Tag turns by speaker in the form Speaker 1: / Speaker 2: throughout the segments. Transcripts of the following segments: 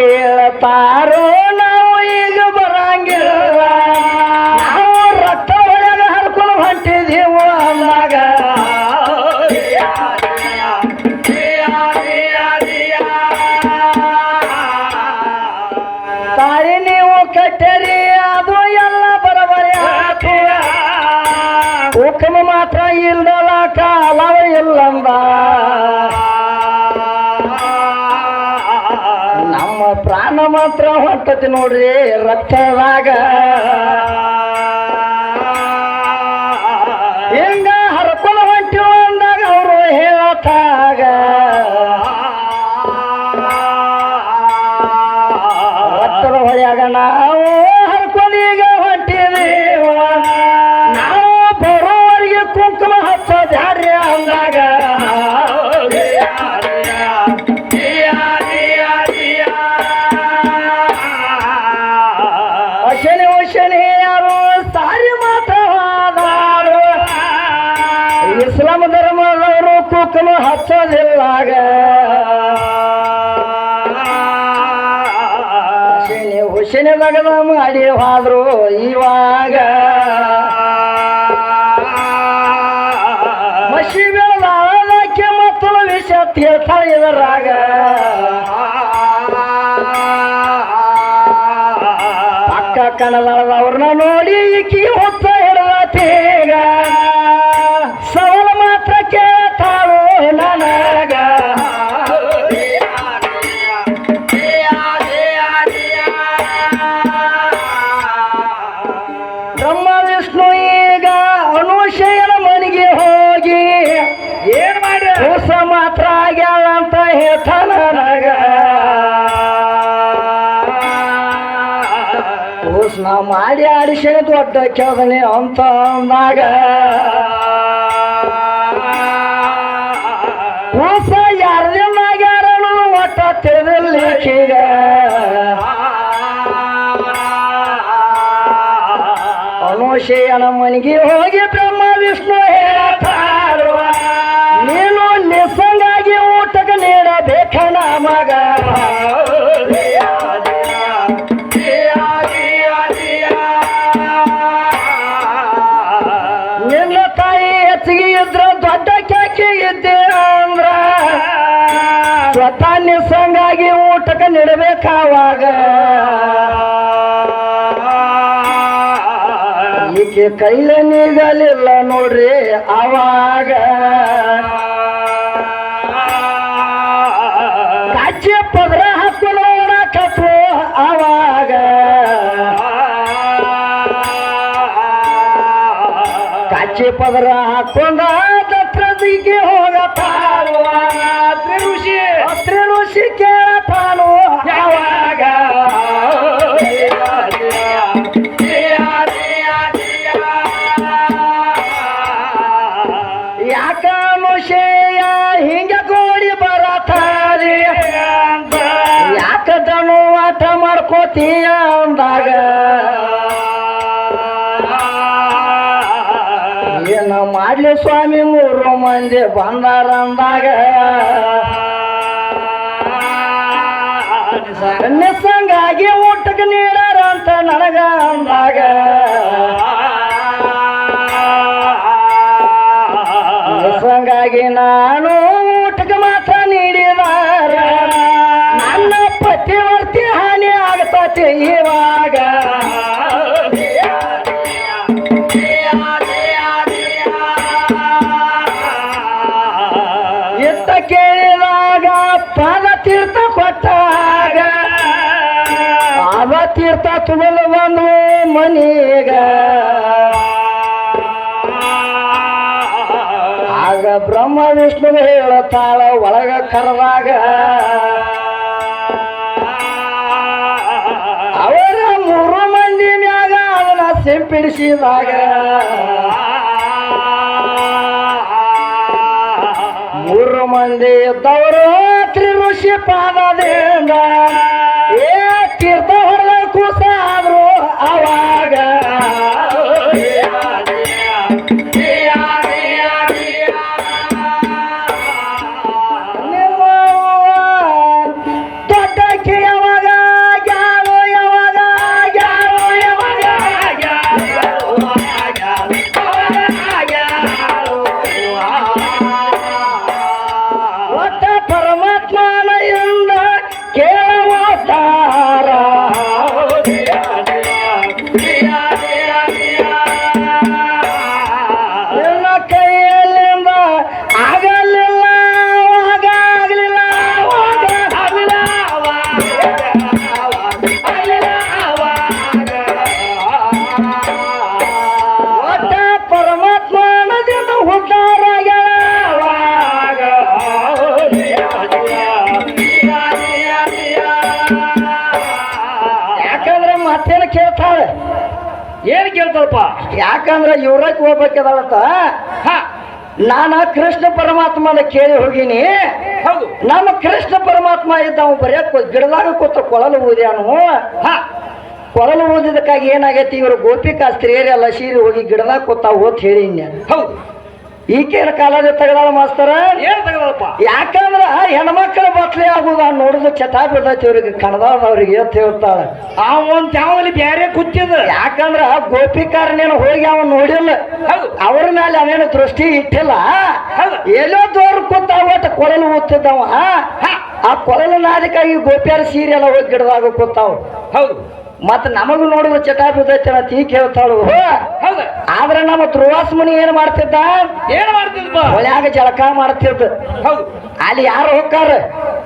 Speaker 1: ಹೇಳ್ತಾರೋ ನಾವು ಈಗ ಬರಂಗಿಲ್ಲ. ನಾವು ರಕ್ತ ಒಳಗ ಹರ್ಕೊಂಡು ಹೊಂಟಿದೀವು ಅಂದಾಗ. ತಾಯಿ ನೀವು ಕಟ್ಟರಿ, ಅದು ಎಲ್ಲ ಬರಬರಿ. ಹುಕುಮ ಮಾತ್ರ ಇಲ್ದಲ್ಲ ಕಾಲವ ಇಲ್ಲಂದ. ಮಾತ್ರ ಹೊಟ್ಟತಿ ನೋಡ್ರಿ ರಕ್ತದಾಗ. ಹೆಂಗ ಹರ್ಕೊಂಡು ಹೊಂಟಿವ ಅಂದಾಗ ಅವರು ಹೇಳತ್ತಾಗ ರಕ್ತದ ಹೊಳೆಯಾಗ ಶನಿ ಲಗ್ನ ಮಾಡಿ ಹೋದ್ರು ಇವಾಗ. ಮಸಿ ಬೆಳೆದಾಳಕ್ಕೆ ಮತ್ತೊಂದು ವಿಷ ತೀರ್ಥ ಇದರಾಗ ಅಕ್ಕ ಕನ್ನಡದವ್ರನ್ನ ನೋಡಿ ಈಕಿ ಹೊತ್ತ ಹಿಡತೀಗ ಸವಲ ಮಾತ್ರ ಆಗ್ಯಾಳ ಅಂತ ಹೇಳ್ತಾನ ನನಗ. ಉಸ್ನ ಮಾಡಿ ಆಡಿಸಿ ದೊಡ್ಡ ಕೇಳದನೆ ಅಂತ ಅಂದಾಗ. ಹೊಸ ಯಾರದಿಂದ ಆಗ್ಯಾರ ಅನ್ನೋದು ಒಟ್ಟ ತಿಳಿದಲ್ಲಿಗ ಅನುಶಯನ ಮನೆಗೆ ಹೋಗಿ ಬ್ರಹ್ಮ ಕ್ಯಾಕಿ ಇದ್ದೆ ಅಂದ್ರ ಸ್ವತಃ ನಿಸಂಗಾಗಿ ಊಟಕ್ಕೆ ನೀಡಬೇಕಾವಾಗ. ಈಕೆ ಕೈಲ ನೀಗಲಿಲ್ಲ ನೋಡ್ರಿ ಅವಾಗ. ಕಾಚಿ ಪದ್ರ ಹಾಕೊಂಡು ನೋಡಕತ್ತು ಅವಾಗ. ಕಾಚಿ ಪದ್ರ ಹಾಕೊಂಡ ಕೇಳತಾನು ಯಾವಾಗ? ಯಾಕ ಅನುಶಯ ಹಿಂಗ ಗೋಡಿ ಅಂದಾಗ? ಏನ ಮಾಡ್ಲಿ ಸ್ವಾಮಿ ಮೂರು ಮಂದಿ ಬಂದಾರ ಅಂದಾಗ ಸಂಗಾಗಿ ಊಟಕ್ಕೆ ನೀಡಾರ ಅಂತ ನನಗ ಅಂದಾಗ. ತೀರ್ಥ ಬಂದು ಮನೀಗ. ಆಗ ಬ್ರಹ್ಮ ವಿಷ್ಣು ಹೇಳತಾಳ ಒಳಗ ಕರೆದಾಗ ಅವರ ಮೂರು ಮಂದಿ ಮ್ಯಾಗ ಅದನ್ನ ಸಿಂಪಿಡಿಸಿದಾಗ. ಮೂರು ಮಂದಿ ಇದ್ದವರು ತ್ರಿ ಋಷಿ ಪಾದದಿಂದ ಏ ತೀರ್ಥ
Speaker 2: ಏನ್ ಕೇಳ್ತಾರಪ್ಪ
Speaker 1: ಯಾಕಂದ್ರೆ ಇವ್ರಕ್ಕೆ ಹೋಗ್ಬೇಕದಳತ್ತ
Speaker 2: ಹಾ.
Speaker 1: ನಾನ ಕೃಷ್ಣ ಪರಮಾತ್ಮನ ಕೇಳಿ ಹೋಗಿನಿ.
Speaker 2: ಹೌದು.
Speaker 1: ನಾನು ಕೃಷ್ಣ ಪರಮಾತ್ಮ ಇದ್ದ ಅವ್ನು ಬರೀ ಕೊ- ಗಿಡದಾಗ ಕೂತ ಕೊಳಲು ಊದ್ಯಾನು.
Speaker 2: ಹಾ.
Speaker 1: ಕೊಳಲು ಊದಿದಕ್ಕಾಗಿ ಏನಾಗೈತಿ ಇವರು ಗೋಪಿಕಾ ಸ್ತ್ರೀಯರೆಲ್ಲ ಸೀರೆ ಹೋಗಿ ಗಿಡದಾಗ ಕೂತ ಓದ್ ಹೇಳಿ
Speaker 2: ಹೌದು.
Speaker 1: ಈಕೇನ ಕಾಲದ ತಗದಾಳ ಮಾಸ್ತರ?
Speaker 2: ಏನ್ ತಗದಪ್ಪ
Speaker 1: ಯಾಕಂದ್ರ ಹೆಣ್ಮಕ್ಳ ಬತ್ಲೆ ಆಗುದ ನೋಡುದು ಚಟಾ ಬಿಡ್ತೈತಿ ಇವ್ರಿಗೆ ಕಣದಾದವ್ರಿಗೆ ಎತ್ ಹೇಳ್ತಾಳ.
Speaker 2: ಆ ಒಂದ್ ತ್ಯಾವಲ್ಲಿ ಬ್ಯಾರೆ ಕುತ್ತಿದ.
Speaker 1: ಯಾಕಂದ್ರ ಗೋಪಿಕಾರನೇನು ಹೋಗಿ ಅವನ್ ನೋಡಿಲ್ಲ. ಅವ್ರ ಮೇಲೆ ಅವೇನು ದೃಷ್ಟಿ ಇಟ್ಟಿಲ್ಲ. ಎಲ್ಲೋ ದೂರ ಕೂತ ಒಟ್ಟು ಕೊಳಲು ಓದ್ತಿದ್ದವ ಆ ಕೊಳಲು ನಾದಕ್ಕಾಗಿ ಗೋಪಿಯಾರ ಸೀರೆ ಎಲ್ಲ ಹೋಗಿ ಗಿಡದಾಗ ಕೂತಾವ.
Speaker 2: ಹೌದು.
Speaker 1: ಮತ್ತ ನಮಗೂ ನೋಡುವ ಚಟ ಬಿದ್ದೈತೆ ಅಂತ ಈಗ ಹೇಳ್ತಾಳು. ಆದ್ರೆ ನಮ್ಮ ಧ್ರುವಾಸ ಮುನಿ ಏನ್ ಮಾಡ್ತಿದ್ದ?
Speaker 2: ಏನ್ ಮಾಡ್ತಿದ್ದ
Speaker 1: ಹೊಳ್ಯಾಗ ಜಳಕ ಮಾಡ್ತಿದ್ದ. ಅಲ್ಲಿ ಯಾರು ಹೋಗ್ತಾರ?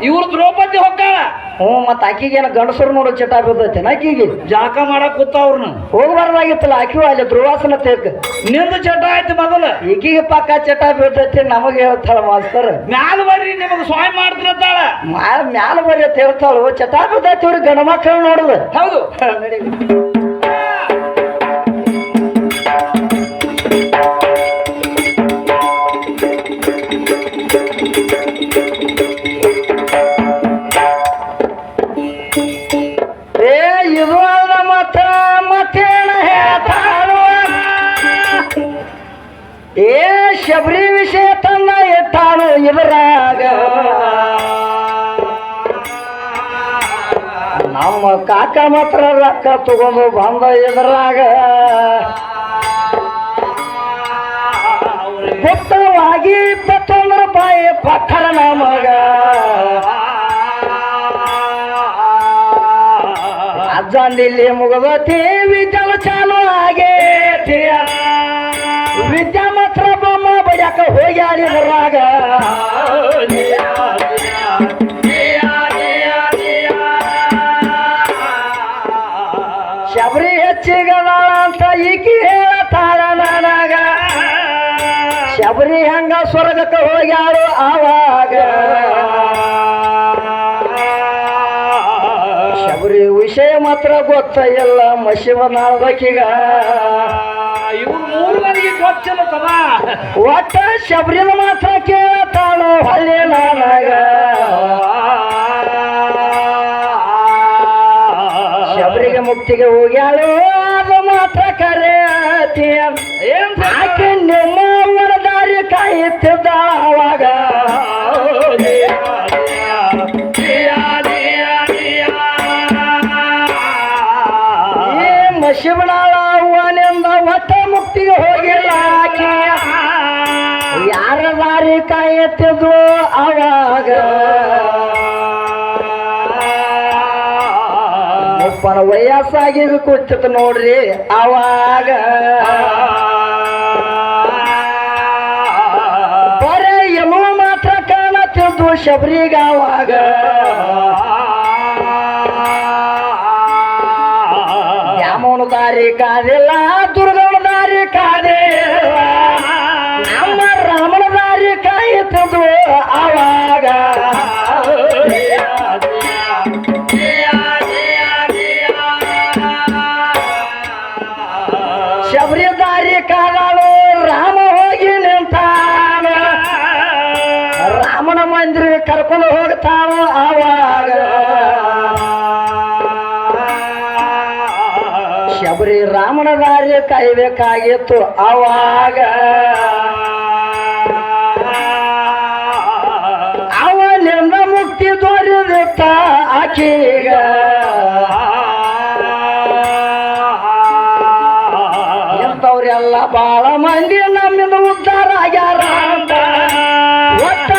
Speaker 2: ಇವ್ರು ದ್ರೌಪದಿ ಹೊಕ್ಕಾಳ.
Speaker 1: ಹ್ಞೂ ಮತ್ತ ಆಕಿಗೇನ ಗಂಡಸರು ನೋಡೋ ಚಟ ಬಿದ್ದೈತೆ ಆಕಿಗೆ?
Speaker 2: ಜಾಕ ಮಾಡಕ್ ಕೂತಾವ್ರನ್ನ
Speaker 1: ಹೋಗ್ಬಾರ್ದಾಗಿತ್ತಲ್ಲ ಆಕಿ ಅಲ್ಲಿ ಧ್ರುವಾಸನ ತೇಕ್.
Speaker 2: ನಿಂದು ಚಟ ಆಯ್ತು ಮೊದಲು.
Speaker 1: ಈಕಿಗೆ ಪಕ್ಕ ಚಟ ಬೀಳ್ತೈತಿ ನಮಗೆ ಹೇಳ್ತಾಳ ಮಾಸ್ತರ್.
Speaker 2: ಮ್ಯಾಲ ಬರ್ರಿ ನಿಮಗೆ ಸ್ವಾಮಿ ಮಾಡ್ತಿರತ್ತಾಳ
Speaker 1: ಮ್ಯಾಲ ಮ್ಯಾಲ ಬರೀ ಅಂತ ಹೇಳ್ತಾಳು ಚಟ ಬಿದ್ದೈತಿ ಇವ್ರಿಗೆ ಗಂಡ ಮಕ್ಕಳು ನೋಡುದು.
Speaker 2: ಹೌದು.
Speaker 1: ಏ ಶಬರಿ ವಿಷಯ ತನ್ನ ಎತ್ತಾನು ಇದ್ರಾಗ. ನಮ್ಮ ಕಾಕ ಮಾತ್ರ ರೊಕ್ಕ ತಗೊಂಡು ಬಂದ ಇದ್ರಾಗ. ಗೊತ್ತವಾಗಿ ಇಪ್ಪತ್ತೊಂದು ರೂಪಾಯಿ ಪಕ್ಕರ ನಮಗ. ಅಜ್ಜಂದಿಲ್ಲಿ ಮುಗದತಿ ವಿದ್ಯಮ ಚಾಲು ಆಗೇತಿ ವಿದ್ಯಾ ಮಾತ್ರ ಬೊಮ್ಮ ಬಡಿಯಾಕ ಹೋಗ್ಯಾರಿದ್ರಾಗ ಶಬರಿ ಹೆಚ್ಚಿಗಳ ಅಂತ ಈಕಿ ಹೇಳ್ತಾಳ ನನಗ. ಶಬರಿ ಹಂಗ ಸ್ವರ್ಗಕ್ಕೆ ಹೋಗ್ಯಾಳು ಆವಾಗ. ಶಬರಿ ವಿಷಯ ಮಾತ್ರ ಗೊತ್ತ ಇಲ್ಲ ಮಶಿವನಾಳದಕ್ಕೀಗ
Speaker 2: ಗೊತ್ತಿಲ್ಲ ತಮ್ಮ
Speaker 1: ಒಟ್ಟ ಶಬರಿನ ಮಾತ್ರ ಕೇಳ್ತಾಳು ಹಳ್ಳಿ ನನಗ. ಶಬರಿಗೆ ಮುಕ್ತಿಗೆ ಹೋಗ್ಯಾಳು ಅದು ಮಾತ್ರ
Speaker 2: ಏನ್
Speaker 1: ಆಕೆ ನಿಮ್ಮ ದಾರಿ ಕಾಯುತ್ತಿದ್ದ ಅವಾಗ. ಈ ಮಶಿಬನಾಳ ದಾರಿ ಕಾಯುತ್ತಿದ್ರು ಅವಾಗ. ಒಬ್ಬನ ವಯಸ್ಸಾಗಿ ಕೂತಿತ್ತು ನೋಡ್ರಿ ಅವಾಗ. ಬರೇ ಏನೋ ಮಾತ್ರ ಕಾಣತ್ತಿದ್ದು ಶಬರಿಗ ಅವಾಗ. ದಾರಿ ಕಾದಿಲ್ಲ ದುರ್ಗವನ ದಾರಿ ಕಾದಿಲ್ಲ. ಕರ್ಕೊಂಡು ಹೋಗ್ತಾವ ಆವಾಗ. ಶಬರಿ ರಾಮನ ದಾರಿ ಕಾಯ್ಬೇಕಾಗಿತ್ತು ಆವಾಗ. ಆಕೀಗ